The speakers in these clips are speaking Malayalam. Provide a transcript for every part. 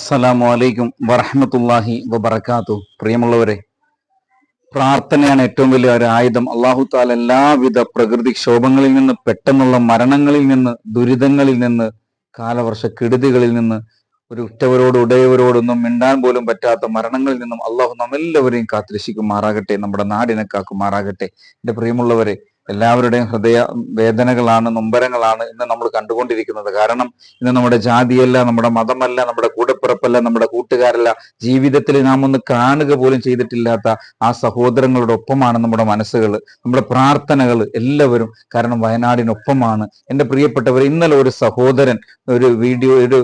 അസ്സലാമു അലൈക്കും വറഹമത്തല്ലാഹി വബർക്കാത്തു പ്രിയമുള്ളവരെ പ്രാർത്ഥനയാണ് ഏറ്റവും വലിയ ഒരു ആയുധം. അള്ളാഹു താല എല്ലാവിധ പ്രകൃതിക്ഷോഭങ്ങളിൽ നിന്ന് പെട്ടെന്നുള്ള മരണങ്ങളിൽ നിന്ന് ദുരിതങ്ങളിൽ നിന്ന് കാലവർഷ കെടുതികളിൽ നിന്ന് ഒരു ഉറ്റവരോട് ഉടയവരോടൊന്നും മിണ്ടാൻ പോലും പറ്റാത്ത മരണങ്ങളിൽ നിന്നും അള്ളാഹു നമ്മെല്ലാവരെയും കാത്തിരക്ഷിക്കുമാറാകട്ടെ നമ്മുടെ നാടിനെ കാക്കുമാറാകട്ടെ. എന്റെ പ്രിയമുള്ളവരെ എല്ലാവരുടെയും ഹൃദയ വേദനകളാണ് നൊമ്പരങ്ങളാണ് ഇന്ന് നമ്മൾ കണ്ടുകൊണ്ടിരിക്കുന്നത്. കാരണം ഇന്ന് നമ്മുടെ ജാതിയല്ല നമ്മുടെ മതമല്ല നമ്മുടെ കൂടപ്പിറപ്പല്ല നമ്മുടെ കൂട്ടുകാരല്ല. ജീവിതത്തിൽ നാം ഒന്ന് കാണുക പോലും ചെയ്തിട്ടില്ലാത്ത ആ സഹോദരങ്ങളുടെ ഒപ്പമാണ് നമ്മുടെ മനസ്സുകൾ നമ്മുടെ പ്രാർത്ഥനകൾ എല്ലാവരും. കാരണം വയനാടിനൊപ്പമാണ്. എന്റെ പ്രിയപ്പെട്ടവർ ഇന്നലെ ഒരു സഹോദരൻ ഒരു വീഡിയോ ഒരു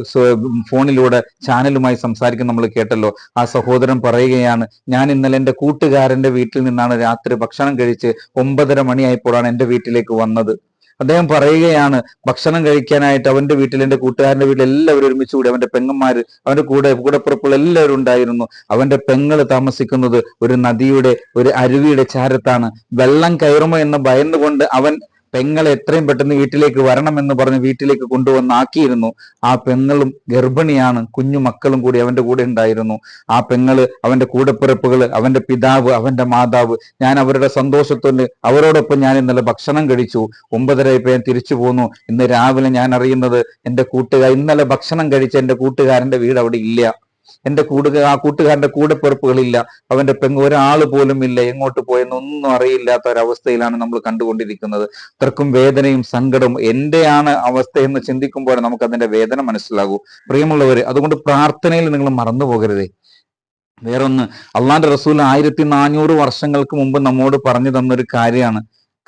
ഫോണിലൂടെ ചാനലുമായി സംസാരിക്കുന്ന നമ്മൾ കേട്ടല്ലോ. ആ സഹോദരൻ പറയുകയാണ് ഞാൻ ഇന്നലെ എന്റെ കൂട്ടുകാരന്റെ വീട്ടിൽ നിന്നാണ് രാത്രി ഭക്ഷണം കഴിച്ച് ഒമ്പതര മണിയായപ്പോഴാണ് എന്റെ വീട്ടിലേക്ക് വന്നത്. അദ്ദേഹം പറയുകയാണ് ഭക്ഷണം കഴിക്കാനായിട്ട് അവന്റെ വീട്ടിൽ എന്റെ കൂട്ടുകാരന്റെ വീട്ടിൽ എല്ലാവരും ഒരുമിച്ച് കൂടി അവന്റെ പെങ്ങന്മാര് അവന്റെ കൂടെ കൂടെപ്പുറപ്പുള്ള എല്ലാവരും ഉണ്ടായിരുന്നു. അവന്റെ പെങ്ങൾ താമസിക്കുന്നത് ഒരു നദിയുടെ ഒരു അരുവിയുടെ ചാരത്താണ്. വെള്ളം കയറുമോ എന്ന് ഭയന്നുകൊണ്ട് അവൻ പെങ്ങളെ എത്രയും പെട്ടെന്ന് വീട്ടിലേക്ക് വരണമെന്ന് പറഞ്ഞ് വീട്ടിലേക്ക് കൊണ്ടുവന്നാക്കിയിരുന്നു. ആ പെങ്ങളും ഗർഭിണിയാണ്. കുഞ്ഞു മക്കളും കൂടി അവന്റെ കൂടെ ഉണ്ടായിരുന്നു. ആ പെങ്ങൾ അവന്റെ കൂടപ്പിറപ്പുകൾ അവന്റെ പിതാവ് അവന്റെ മാതാവ് ഞാൻ അവരുടെ സന്തോഷത്തോണ്ട് അവരോടൊപ്പം ഞാൻ ഇന്നലെ ഭക്ഷണം കഴിച്ചു. ഒമ്പതര ഇപ്പൊ ഞാൻ തിരിച്ചു പോന്നു. ഇന്ന് രാവിലെ ഞാൻ അറിയുന്നത് എന്റെ കൂട്ടുകാർ ഇന്നലെ ഭക്ഷണം കഴിച്ച എന്റെ കൂട്ടുകാരന്റെ വീട് അവിടെ ഇല്ല. എന്റെ കൂടുക ആ കൂട്ടുകാരന്റെ കൂടെപ്പിറപ്പുകളില്ല അവന്റെ പെങ്ങ് ഒരാൾ പോലും ഇല്ല എങ്ങോട്ട് പോയെന്നൊന്നും അറിയില്ലാത്ത ഒരവസ്ഥയിലാണ് നമ്മൾ കണ്ടുകൊണ്ടിരിക്കുന്നത്. അത്രക്കും വേദനയും സങ്കടവും എന്റെയാണ് അവസ്ഥ എന്ന് ചിന്തിക്കുമ്പോൾ നമുക്ക് അതിന്റെ വേദന മനസ്സിലാകൂ. പ്രിയമുള്ളവര് അതുകൊണ്ട് പ്രാർത്ഥനയിൽ നിങ്ങൾ മറന്നു പോകരുതേ വേറൊന്ന് അള്ളാന്റെ റസൂൽ ആയിരത്തി നാനൂറ് വർഷങ്ങൾക്ക് മുമ്പ് നമ്മോട് പറഞ്ഞു തന്നൊരു കാര്യമാണ്.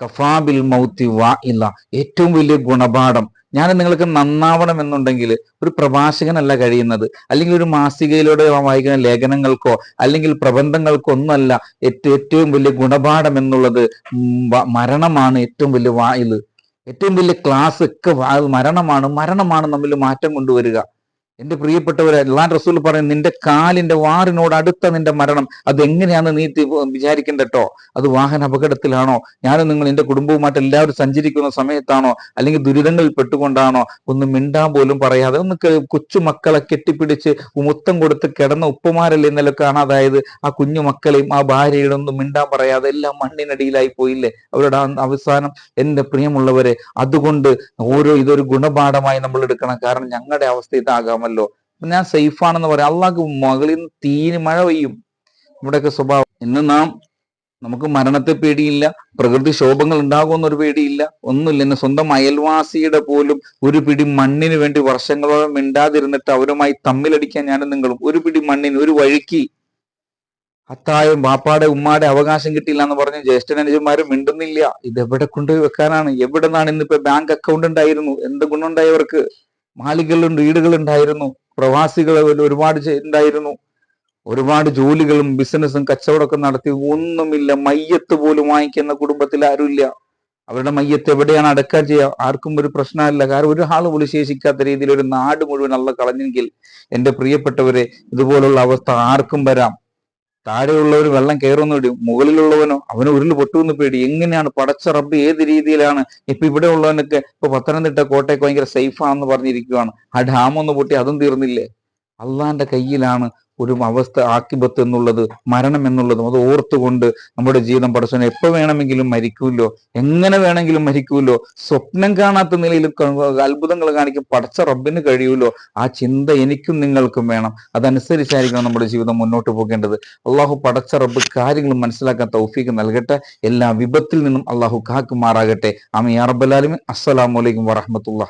കഫാബിൽ മൗത്തി വാ ഇല്ല. ഏറ്റവും വലിയ ഗുണപാഠം ഞാൻ നിങ്ങൾക്ക് നന്നാവണം എന്നുണ്ടെങ്കിൽ ഒരു പ്രഭാഷകനല്ല കഴിയുന്നത്. അല്ലെങ്കിൽ ഒരു മാസികയിലൂടെ വായിക്കുന്ന ലേഖനങ്ങൾക്കോ അല്ലെങ്കിൽ പ്രബന്ധങ്ങൾക്കോ ഒന്നല്ല ഏറ്റവും വലിയ ഗുണപാഠം എന്നുള്ളത് മരണമാണ് ഏറ്റവും വലിയ വായിൽ ഏറ്റവും വലിയ ക്ലാസ് ഒക്കെ മരണമാണ്. മരണമാണ് നമ്മിൽ മാറ്റം കൊണ്ടുവരിക. എന്റെ പ്രിയപ്പെട്ടവരെ അള്ളാൻ റസൂൽ പറയും നിന്റെ കാലിന്റെ വാറിനോട് അടുത്ത നിന്റെ മരണം. അത് എങ്ങനെയാണ് നീ വിചാരിക്കേണ്ടട്ടോ? അത് വാഹന അപകടത്തിലാണോ? ഞാനും നിങ്ങൾ എന്റെ കുടുംബവുമായിട്ട് എല്ലാവരും സഞ്ചരിക്കുന്ന സമയത്താണോ? അല്ലെങ്കിൽ ദുരിതങ്ങളിൽ പെട്ടുകൊണ്ടാണോ? ഒന്ന് മിണ്ടാൻ പോലും പറയാതെ ഒന്ന് കൊച്ചു മക്കളെ കെട്ടിപ്പിടിച്ച് മുത്തം കൊടുത്ത് കിടന്ന ഉപ്പമാരല്ലേ ഇന്നലെ കാണാതായത് ആ കുഞ്ഞു മക്കളെയും ആ ഭാര്യയുടെ ഒന്നും മിണ്ടാൻ പറയാതെ എല്ലാം മണ്ണിനടിയിലായി പോയില്ലേ? അവരുടെ അവസാനം എന്റെ പ്രിയമുള്ളവരെ അതുകൊണ്ട് ഓരോ ഇതൊരു ഗുണപാഠമായി നമ്മൾ എടുക്കണം. കാരണം ഞങ്ങളുടെ അവസ്ഥ ഇതാകാമല്ലോ ആണല്ലോ ഞാൻ സേഫ് ആണെന്ന് പറയാം. അള്ളാഹ് മകളിൽ നിന്ന് തീന് മഴ പെയ്യും. ഇവിടെയൊക്കെ സ്വഭാവം. ഇന്ന് നാം നമുക്ക് മരണത്തെ പേടിയില്ല. പ്രകൃതി ശോഭങ്ങൾ ഉണ്ടാകുമെന്നൊരു പേടിയില്ല. ഒന്നുമില്ല. എന്നെ സ്വന്തം അയൽവാസിയുടെ പോലും ഒരു പിടി മണ്ണിന് വേണ്ടി വർഷങ്ങളോളം മിണ്ടാതിരുന്നിട്ട് അവരുമായി തമ്മിലടിക്കാൻ ഞാനും നിങ്ങളും ഒരു പിടി മണ്ണിന് ഒരു വഴിക്ക് അത്തായും ബാപ്പാടെ ഉമ്മാടെ അവകാശം കിട്ടിയില്ല എന്ന് പറഞ്ഞ് ജ്യേഷ്ഠനുജന്മാരും മിണ്ടുന്നില്ല. ഇത് എവിടെ കൊണ്ടുപോയി വെക്കാനാണ്? എവിടെ നിന്നാണ് ഇന്നിപ്പോ ബാങ്ക് അക്കൗണ്ട് ഉണ്ടായിരുന്നു? എന്ത് ഗുണമുണ്ടായവർക്ക് മാളികളും വീടുകളുണ്ടായിരുന്നു പ്രവാസികൾ ഒരുപാട് ഉണ്ടായിരുന്നു. ഒരുപാട് ജോലികളും ബിസിനസ്സും കച്ചവടമൊക്കെ നടത്തി ഒന്നുമില്ല. മയ്യത്ത് പോലും വാങ്ങിക്കുന്ന കുടുംബത്തിൽ ആരുമില്ല. അവരുടെ മയ്യത്ത് എവിടെയാണ് അടക്കാൻ ചെയ്യുക? ആർക്കും ഒരു പ്രശ്നമില്ല. കാരണം ഒരു ആൾ പോലും ശേഷിക്കാത്ത രീതിയിൽ ഒരു നാട് മുഴുവൻ അള്ള കളഞ്ഞെങ്കിൽ എന്റെ പ്രിയപ്പെട്ടവരെ ഇതുപോലുള്ള അവസ്ഥ ആർക്കും വരാം. താഴെയുള്ളവർ വെള്ളം കയറുന്ന പേടി മുകളിലുള്ളവനോ അവന് ഉരുൾ പൊട്ടുമെന്ന് പേടി. എങ്ങനെയാണ് പടച്ച റബ്ബ് ഏത് രീതിയിലാണ് ഇപ്പൊ ഇവിടെ ഉള്ളവനൊക്കെ ഇപ്പൊ പത്തനംതിട്ട കോട്ടയൊക്കെ ഭയങ്കര സേഫാണെന്ന് പറഞ്ഞിരിക്കുകയാണ് ആ ഡാം ഒന്ന് പൊട്ടി അതും തീർന്നില്ലേ? അള്ളാന്റെ കയ്യിലാണ് ഒരു അവസ്ഥ ആക്കിബത്ത് എന്നുള്ളത് മരണം എന്നുള്ളതും അത് ഓർത്തുകൊണ്ട് നമ്മുടെ ജീവിതം പഠിച്ചു എപ്പോൾ വേണമെങ്കിലും മരിക്കൂല്ലോ എങ്ങനെ വേണമെങ്കിലും മരിക്കൂല്ലോ സ്വപ്നം കാണാത്ത നിലയിൽ അത്ഭുതങ്ങൾ കാണിക്കും പടച്ച റബ്ബിന് കഴിയൂലോ ആ ചിന്ത എനിക്കും നിങ്ങൾക്കും വേണം. അതനുസരിച്ചായിരിക്കണം നമ്മുടെ ജീവിതം മുന്നോട്ട് പോകേണ്ടത്. അള്ളാഹു പടച്ച റബ്ബ് കാര്യങ്ങൾ മനസ്സിലാക്കാൻ തൗഫീക്ക് നൽകട്ടെ. എല്ലാ വിപത്തിൽ നിന്നും അള്ളാഹു കാക്കുമാറാകട്ടെ. അമി അറബലാലിമിൻ അസ്സലാമലൈക്കും വറഹമത്തുള്ള